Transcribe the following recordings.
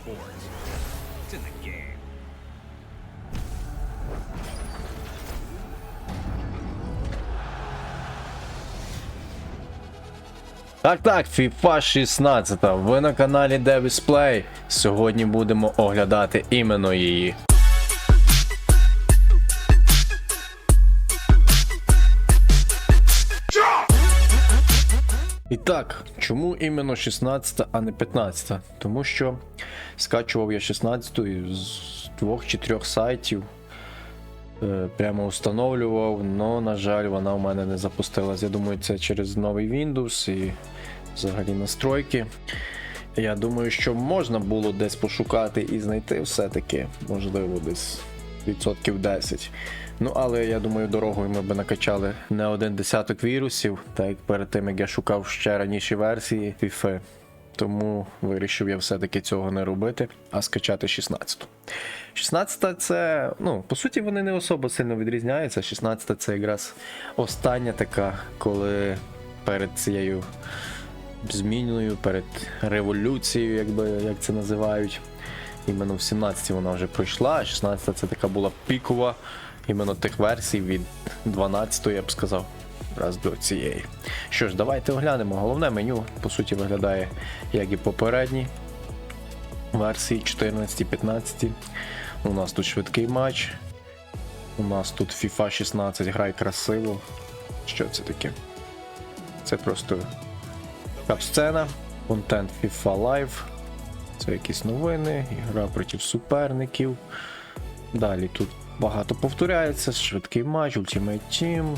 sports. It's in the game. Так, так, FIFA 16. Ви на каналі Davis Play. Сьогодні будемо оглядати іменно її. І так, чому іменно 16, а не 15? Тому що скачував я 16 з двох чи трьох сайтів. Е, Прямо встановлював, але, на жаль, вона в мене не запустилась. Я думаю, це через новий Windows і взагалі настройки. Я думаю, що можна було десь пошукати і знайти все-таки, можливо, десь відсотків 10. Ну, але я думаю, дорогою ми би накачали не один десяток вірусів, так як перед тим, як я шукав ще раніші версії FIFA. Тому вирішив я все-таки цього не робити, а скачати 16. 16 це, ну, по суті, вони не особо сильно відрізняються. 16 це якраз остання така, коли перед цією зміною, перед революцією, якби як це називають. Іменно в 17-й вона вже пройшла, а 16 це така була пікова, іменно тих версій від 12-ї, я б сказав, раз до цієї. Що ж, давайте оглянемо. Головне меню, по суті, виглядає як і попередні версії 14-15. У нас тут швидкий матч. У нас тут FIFA 16 грай красиво. Що це таке? Це просто капсцена, контент FIFA Live. Це якісь новини, гра проти суперників. Далі тут багато повторяється, швидкий матч, Ultimate Team,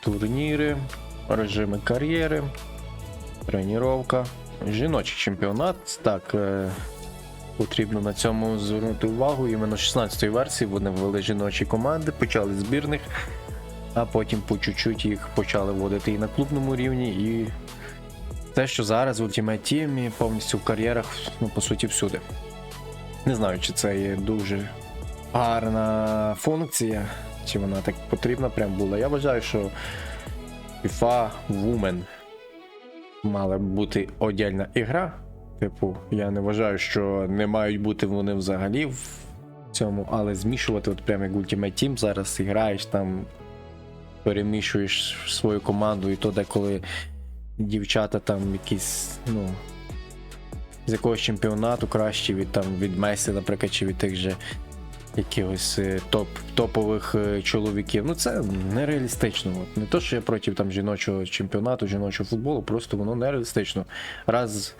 турніри, режими кар'єри, тренування, жіночий чемпіонат. Так, е, потрібно на цьому звернути увагу. Іменно 16-ї версії вони ввели жіночі команди, почали збірних, а потім по чуть-чуть їх почали вводити і на клубному рівні, і те, що зараз в Ultimate Team і повністю в кар'єрах, ну, по суті, всюди. Не знаю, чи це є дуже гарна функція, чи вона так потрібна прям була. Я вважаю, що FIFA Women мала б бути отдільна ігра. Типу, я не вважаю, що не мають бути вони взагалі в цьому, але змішувати, от прямо як Ultimate Team зараз граєш там, перемішуєш свою команду, і то деколи дівчата там якісь, ну. З якогось чемпіонату кращі від там від Месі, наприклад, чи від тих же якихось е, топ, топових е, чоловіків. Ну це нереалістично. От. Не то, що я проти там жіночого чемпіонату, жіночого футболу, просто воно нереалістично. Раз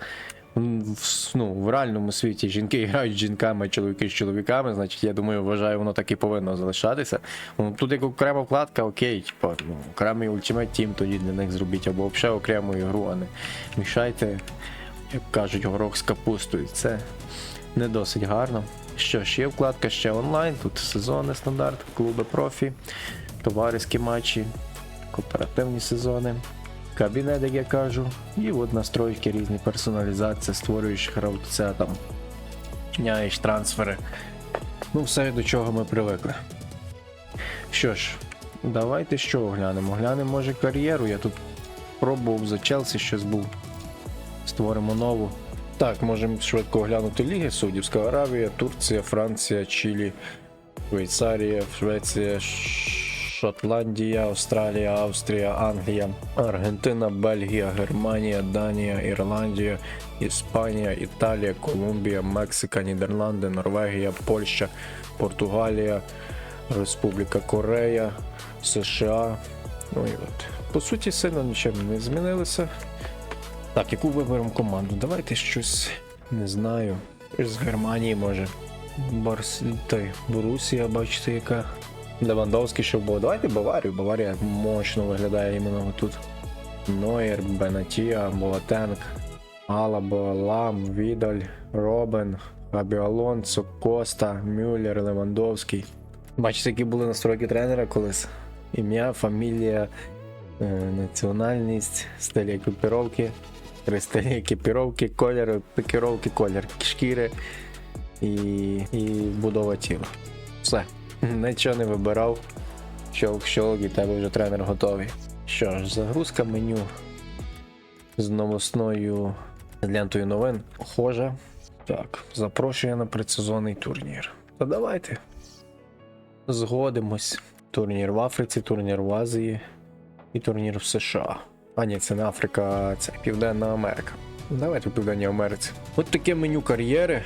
в, ну, в реальному світі жінки грають з жінками, чоловіки з чоловіками, значить, я думаю, вважаю, воно так і повинно залишатися. Ну, тут як окрема вкладка, окей, типу, ну, окремий Ultimate Team тоді для них зробіть, або взагалі окрему ігру, а не мішайте, як кажуть, горох з капустою. Це не досить гарно. Що ж, є вкладка ще онлайн, тут сезонний стандарт, клуби профі, товариські матчі, кооперативні сезони, кабінет, як я кажу, і от настройки різні персоналізація, створюєш гравця там, міняєш трансфери. Ну, все до чого ми привикли. Що ж, давайте що оглянемо? Глянемо, може, кар'єру. Я тут пробував за Челсі щось був. Створимо нову. Так, можемо швидко оглянути ліги. Саудівська Аравія, Турція, Франція, Чилі, Швейцарія, Швеція, Шотландія, Австралія, Австрія, Англія, Аргентина, Бельгія, Германія, Данія, Ірландія, Іспанія, Італія, Колумбія, Мексика, Нідерланди, Норвегія, Польща, Португалія, Республіка Корея, США. Ну і от. По суті, сильно нічим не змінилося. Так, яку виберемо команду? Давайте щось не знаю. З Германії може. Барс... Той, Борусія, бачите, яка. Левандовський що був. Давайте Баварію. Баварія мощно виглядає іменно тут. Нойер, Бенатія, Боатенк, Алаба, Лам, Відаль, Робен, Фабіо Алонсо, Коста, Мюллер, Левандовський. Бачите, які були настройки тренера колись. Ім'я, фамілія, е, національність, стиль екіпіровки, три стилі екіпіровки, кольори, екіпіровки, колір шкіри і, і будова тіла. Все. Нічого не вибирав. Щолк, щолк, і тебе вже тренер готовий. Що ж, загрузка меню з новосною лентою новин. Похоже. Так, запрошує на предсезонний турнір. Та давайте. Згодимось. Турнір в Африці, турнір в Азії і турнір в США. А ні, це не Африка, це Південна Америка. Давайте в Південній Америці. От таке меню кар'єри.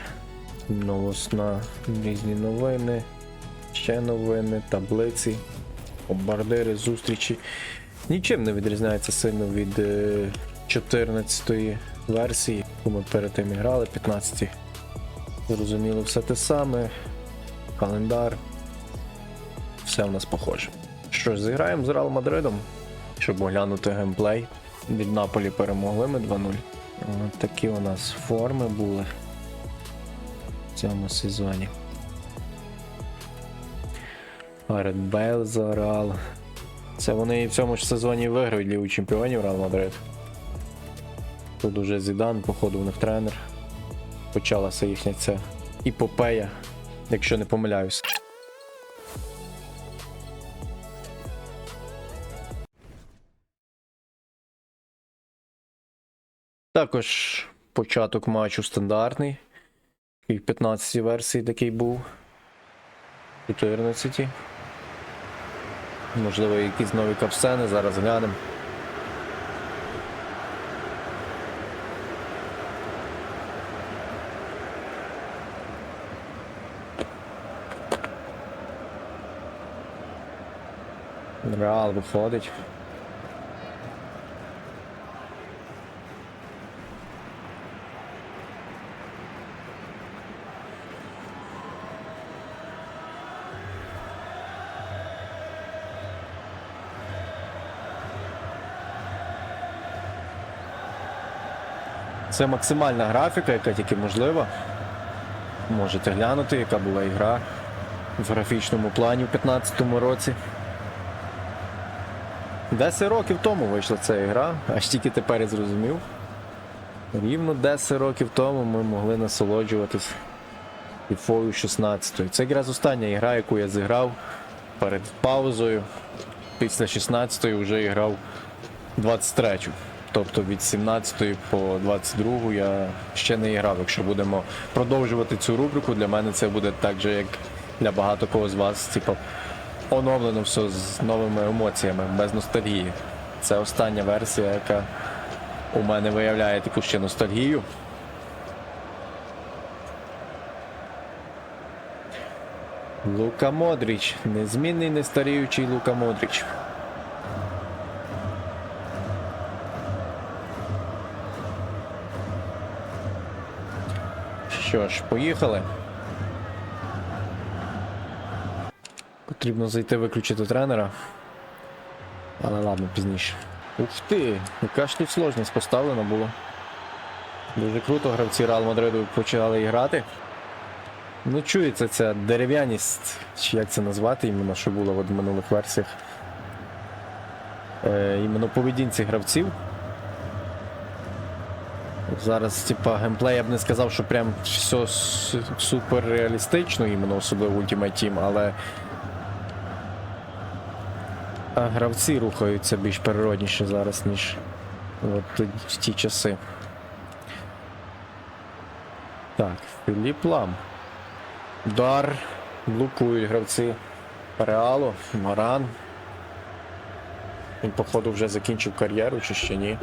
Новосна, різні новини, ще новини, таблиці, бомбардири, зустрічі. Нічим не відрізняється сильно від 14-ї версії, яку ми перед тим грали, 15 Зрозуміло, все те саме. Календар. Все в нас похоже. Що ж, зіграємо з Реал Мадридом, щоб оглянути геймплей. Від Наполі перемогли ми 2-0. От такі у нас форми були в цьому сезоні. Гарет Бейл за Реал. Це вони і в цьому ж сезоні виграють Лігу Чемпіонів Реал Мадрид. Тут уже Зідан, походу, в них тренер. Почалася їхня ця іпопея, якщо не помиляюсь. Також початок матчу стандартний. І в 15 версії такий був. 14. Можливо, якісь нові капсени, зараз глянемо. Реал виходить. Це максимальна графіка, яка тільки можлива. Можете глянути, яка була ігра в графічному плані у 2015 році. 10 років тому вийшла ця ігра, аж тільки тепер я зрозумів. Рівно 10 років тому ми могли насолоджуватись FIFA 16. Це якраз остання ігра, яку я зіграв перед паузою. Після 16-ї вже грав 23-ю. Тобто від 17 по 22 я ще не грав. Якщо будемо продовжувати цю рубрику, для мене це буде так же, як для багато кого з вас, типу, оновлено все з новими емоціями, без ностальгії. Це остання версія, яка у мене виявляє таку ще ностальгію. Лука Модріч. Незмінний, нестаріючий Лука Модріч. Що ж, поїхали. Потрібно зайти виключити тренера. Але ладно, пізніше. Ух ти, яка ж тут сложність поставлена була. Дуже круто гравці Реал Мадриду почали грати. Ну, чується ця дерев'яність, чи як це назвати, іменно, що було в минулих версіях. Е, іменно поведінці гравців. Зараз, типа, геймплей я б не сказав, що прям все супер реалістично, іменно особливо Ultimate Team, але а гравці рухаються більш природніше зараз, ніж от в ті часи. Так, Філіп Лам. Удар. Блокують гравці Реалу, Маран. Він, походу, вже закінчив кар'єру чи ще ні.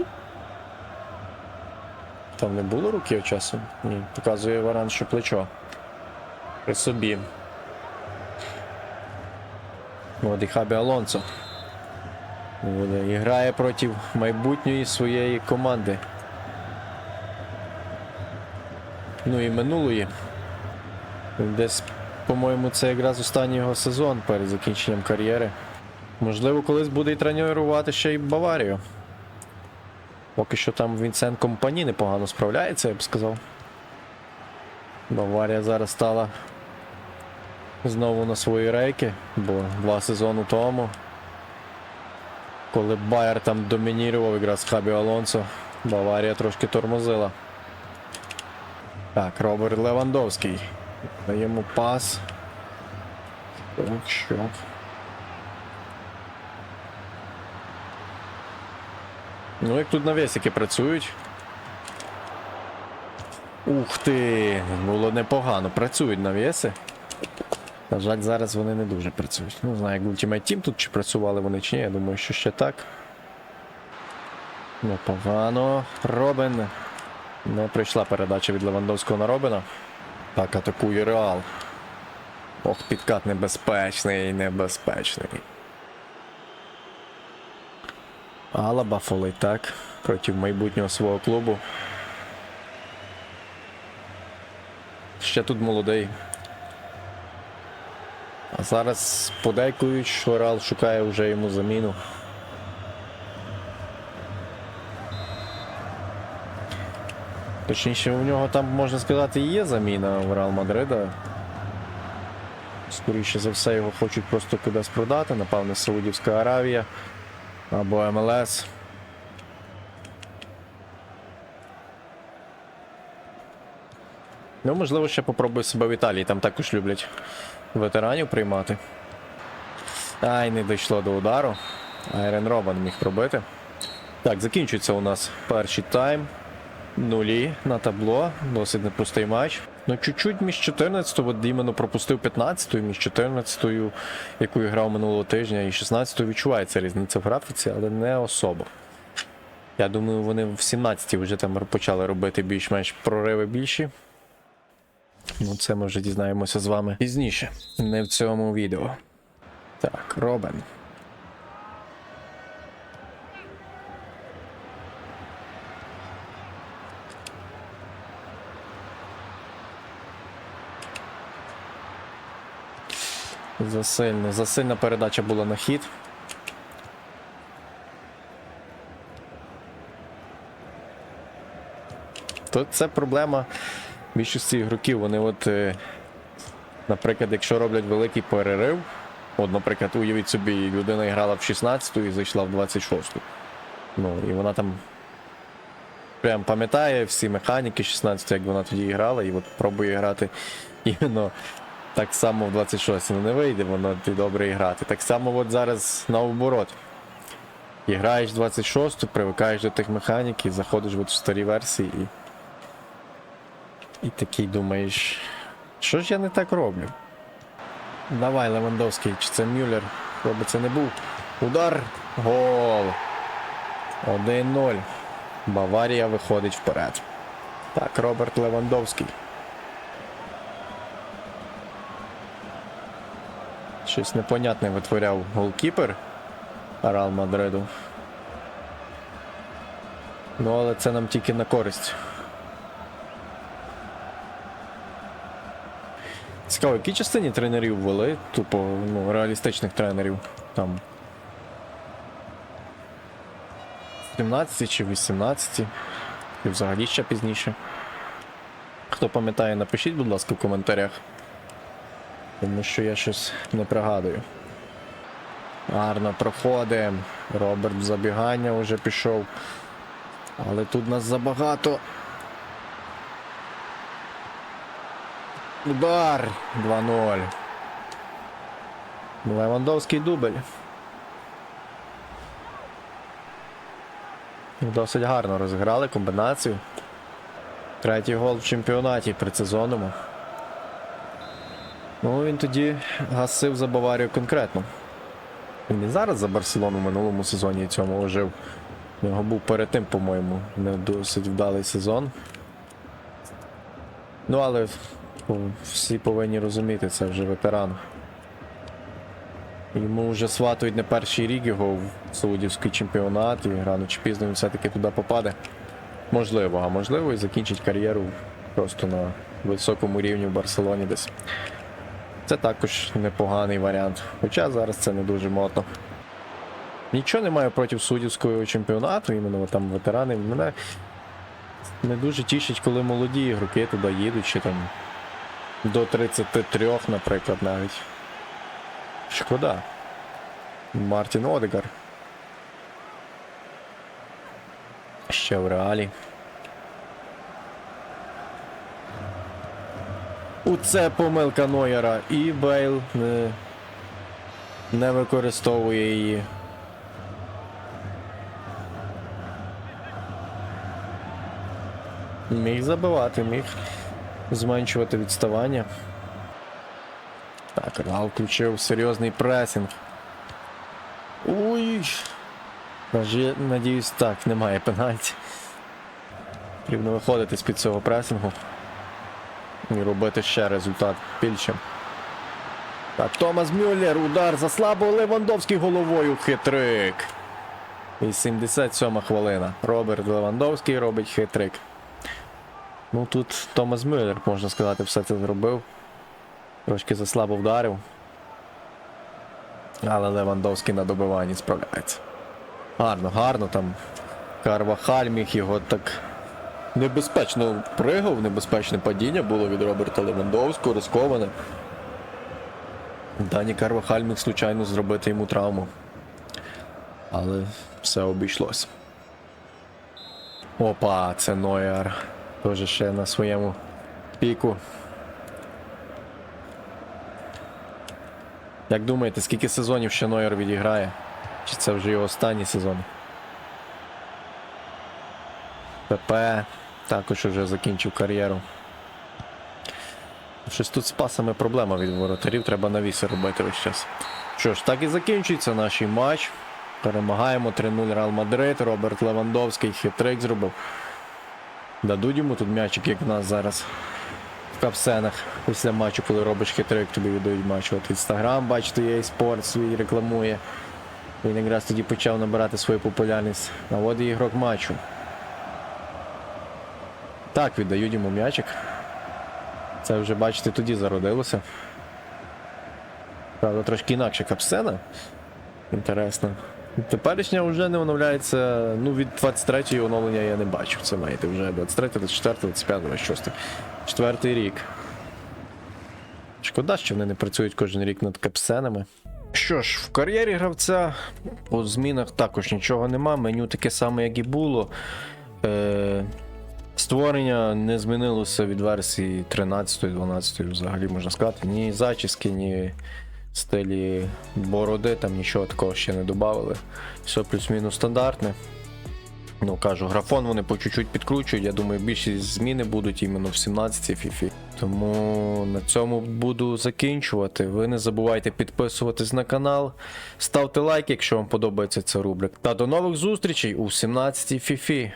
Там не було руків часу? Ні. Показує Варан, що плечо. При собі. От і Хабі Алонсо. І грає проти майбутньої своєї команди. Ну і минулої. Десь, по-моєму, це якраз останній його сезон перед закінченням кар'єри. Можливо, колись буде і тренувати ще й Баварію. Поки що там Вінсент Компані непогано справляється, я б сказав. Баварія зараз стала знову на свої рейки, бо два сезони тому, коли Байер там домінірував якраз Хабі Алонсо, Баварія трошки тормозила. Так, Роберт Левандовський. Даємо пас. Так, що? Ну, як тут навісики працюють. Ух ти! Було непогано. Працюють навіси. На жаль, зараз вони не дуже працюють. Ну, знаю, як Ultimate Team тут чи працювали вони чи ні. Я думаю, що ще так. Непогано. Робин. Не прийшла передача від Левандовського на Робина. Так, атакує Реал. Ох, підкат небезпечний, небезпечний. Алаба фолить, так. Проти майбутнього свого клубу. Ще тут молодий. А зараз подейкують, що Реал шукає вже йому заміну. Точніше, у нього там, можна сказати, є заміна в Реал Мадрида. Скоріше за все, його хочуть просто кудись продати, напевне, Саудівська Аравія або МЛС. Ну, можливо, ще попробую себе в Італії, там також люблять ветеранів приймати. Ай, не дійшло до удару. Айрен Робан міг пробити. Так, закінчується у нас перший тайм. Нулі на табло. Досить непростий матч. Ну, чуть-чуть між 14 от іменно пропустив 15 між 14 яку грав минулого тижня, і 16 відчувається різниця в графіці, але не особо. Я думаю, вони в 17 вже там почали робити більш-менш прориви більші. Ну, це ми вже дізнаємося з вами пізніше, не в цьому відео. Так, Робен. Засильно, засильна передача була на хід. То це проблема більшості ігроків. Вони от, е, наприклад, якщо роблять великий перерив, от, наприклад, уявіть собі, людина грала в 16-ту і зайшла в 26-ту. Ну, і вона там прям пам'ятає всі механіки 16, як вона тоді грала, і от пробує грати іменно так само в 26 ну не вийде, воно ти добре грати. Так само от зараз наоборот. І граєш 26-ту, привикаєш до тих механік і заходиш в старі версії і. І такий думаєш, що ж я не так роблю? Давай, Левандовський, чи це Мюллер? Хто це не був. Удар! Гол! 1-0. Баварія виходить вперед. Так, Роберт Левандовський. Щось непонятне витворяв голкіпер Реал Мадриду. Ну, але це нам тільки на користь. Цікаво, в якій частині тренерів ввели? Тупо, ну, реалістичних тренерів. Там. 17 чи 18, і взагалі ще пізніше. Хто пам'ятає, напишіть, будь ласка, в коментарях. Тому що я щось не пригадую. Гарно проходимо. Роберт в забігання вже пішов. Але тут нас забагато. Удар 2-0. Левандовський дубль. Досить гарно розіграли комбінацію. Третій гол в чемпіонаті предсезонному. Ну, він тоді гасив за Баварію конкретно. Він і зараз за Барселону в минулому сезоні цьому ожив. У нього був перед тим, по-моєму, не досить вдалий сезон. Ну, але всі повинні розуміти, це вже ветеран. Йому вже сватують не перший рік його в Саудівський чемпіонат, і рано чи пізно він все-таки туди попаде. Можливо, а можливо і закінчить кар'єру просто на високому рівні в Барселоні десь. Це також непоганий варіант. Хоча зараз це не дуже модно. Нічого не маю проти суддівського чемпіонату, іменно там ветерани. Мене не дуже тішить, коли молоді ігроки туди їдуть, чи там до 33, наприклад, навіть. Шкода. Мартін Одегар. Ще в реалі. У це помилка Нойера і Бейл не, не використовує її. Міг забивати, міг зменшувати відставання. Так, Реал включив серйозний пресинг. Ой. Надіюсь, так, немає пенальті. Потрібно виходити з-під цього пресингу. І робити ще результат більшим. Так, Томас Мюллер, удар за слабо Левандовський головою хитрик. І 77 хвилина. Роберт Левандовський робить хитрик. Ну тут Томас Мюллер, можна сказати, все це зробив. Трошки заслабо вдарив. Але Левандовський на добиванні справляється. Гарно, гарно там. Карвахаль міг його так небезпечно пригав, небезпечне падіння було від Роберта Левандовського, ризиковане. Дані Карвахаль міг случайно зробити йому травму. Але все обійшлось. Опа, це Нойер. Тоже ще на своєму піку. Як думаєте, скільки сезонів ще Нойер відіграє? Чи це вже його останній сезон? ПП також вже закінчив кар'єру. Щось тут з пасами проблема від воротарів, треба навіси робити весь час. Що ж, так і закінчується наш матч. Перемагаємо 3-0 Реал Мадрид. Роберт Левандовський хитрик зробив. Дадуть йому тут м'ячик, як в нас зараз в капсенах. Після матчу, коли робиш хитрик, тобі віддають матч. От інстаграм, бачите, є спорт свій рекламує. Він якраз тоді почав набирати свою популярність. І ігрок матчу. Так, віддають йому м'ячик. Це вже, бачите, тоді зародилося. Правда, трошки інакше капсена. Інтересно. Теперішня вже не оновляється. Ну, від 23-ї оновлення я не бачу. Це маєте вже 23, 24, 25, 26. Четвертий рік. Шкода, що вони не працюють кожен рік над капсенами. Що ж, в кар'єрі гравця по змінах також нічого нема. Меню таке саме, як і було. Е, Створення не змінилося від версії 13-12 взагалі можна сказати. Ні зачіски, ні стилі бороди, там нічого такого ще не додали. Все плюс-мінус стандартне. Ну, кажу, графон вони по чуть-чуть підкручують. Я думаю, більшість зміни будуть іменно в 17 фіфі. Тому на цьому буду закінчувати. Ви не забувайте підписуватись на канал, ставте лайк, якщо вам подобається ця рубрика. Та до нових зустрічей у 17 фіфі.